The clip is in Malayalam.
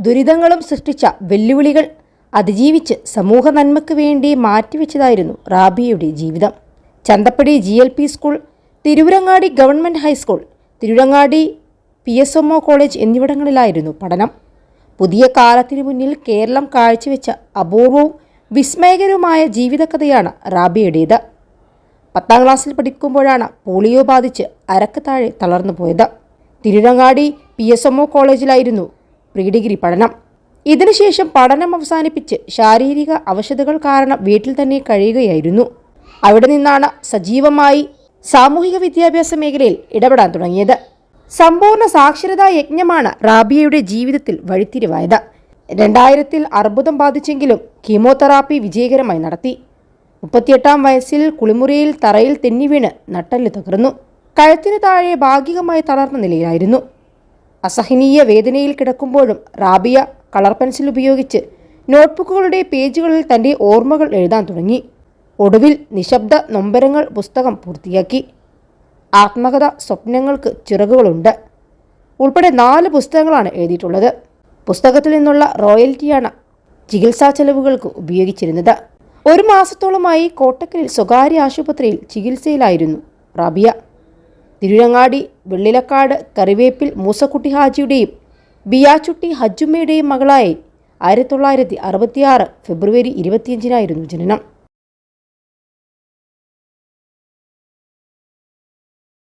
ദുരിതങ്ങളും സൃഷ്ടിച്ച വെല്ലുവിളികൾ അതിജീവിച്ച് സമൂഹ നന്മയ്ക്ക് വേണ്ടി മാറ്റിവെച്ചതായിരുന്നു റാബിയയുടെ ജീവിതം. Chanthappadi G L P school Tirurangadi government high school Tirurangadi P S M O college എന്നിവിടങ്ങളിലായിരുന്നു പഠനം. പുതിയ കാലത്തിനു മുന്നിൽ കേരളം കാഴ്ചവെച്ച അപൂർവവും വിസ്മയകരവുമായ ജീവിതകഥയാണ് റാബിയുടേത്. പത്താം ക്ലാസ്സിൽ പഠിക്കുമ്പോഴാണ് പോളിയോ ബാധിച്ച് അരക്ക് താഴെ തളർന്നു പോയത് Tirurangadi P S M O കോളേജിലായിരുന്നു pre degree പഠനം. ഇതിനുശേഷം പഠനം അവസാനിപ്പിച്ച് ശാരീരിക അവശതകൾ കാരണം വീട്ടിൽ തന്നെ കഴിയുകയായിരുന്നു. അവിടെ നിന്നാണ് സജീവമായി സാമൂഹിക വിദ്യാഭ്യാസ മേഖലയിൽ ഇടപെടാൻ തുടങ്ങിയത്. സമ്പൂർണ സാക്ഷരതാ യജ്ഞമാണ് റാബിയയുടെ ജീവിതത്തിൽ വഴിത്തിരിവായത്. രണ്ടായിരത്തിൽ അർബുദം ബാധിച്ചെങ്കിലും കീമോതെറാപ്പി വിജയകരമായി നടത്തി. മുപ്പത്തിയെട്ടാം വയസ്സിൽ കുളിമുറിയിൽ തറയിൽ തെന്നി വീണ് നട്ടെല്ല് തകർന്നു. കഴുത്തിന് താഴെ ഭാഗികമായി തളർന്ന നിലയിലായിരുന്നു. അസഹനീയ വേദനയിൽ കിടക്കുമ്പോഴും റാബിയ കളർ പെൻസിൽ ഉപയോഗിച്ച് നോട്ട്ബുക്കുകളുടെ പേജുകളിൽ തന്റെ ഓർമ്മകൾ എഴുതാൻ തുടങ്ങി. ഒടുവിൽ നിശബ്ദ നൊമ്പരങ്ങൾ പുസ്തകം പൂർത്തിയാക്കി. ആത്മകഥ സ്വപ്നങ്ങൾക്ക് ചിറകുകളുണ്ട്. ഉൾപ്പെടെ നാല് പുസ്തകങ്ങളാണ് എഴുതിയിട്ടുള്ളത്. പുസ്തകത്തിൽ നിന്നുള്ള റോയൽറ്റിയാണ് ചികിത്സാ ചെലവുകൾക്ക് ഉപയോഗിച്ചിരുന്നത്. ഒരു മാസത്തോളമായി കോട്ടക്കലിൽ സ്വകാര്യ ആശുപത്രിയിൽ ചികിത്സയിലായിരുന്നു റാബിയ. തിരുരങ്ങാടി വെള്ളിലക്കാട് കറിവേപ്പിൽ മൂസക്കുട്ടി ഹാജിയുടെയും ബിയാച്ചുട്ടി ഹജ്ജുമ്മയുടെയും മകളായി ആയിരത്തി തൊള്ളായിരത്തി അറുപത്തിയാറ് ഫെബ്രുവരി ഇരുപത്തിയഞ്ചിനായിരുന്നു ജനനം.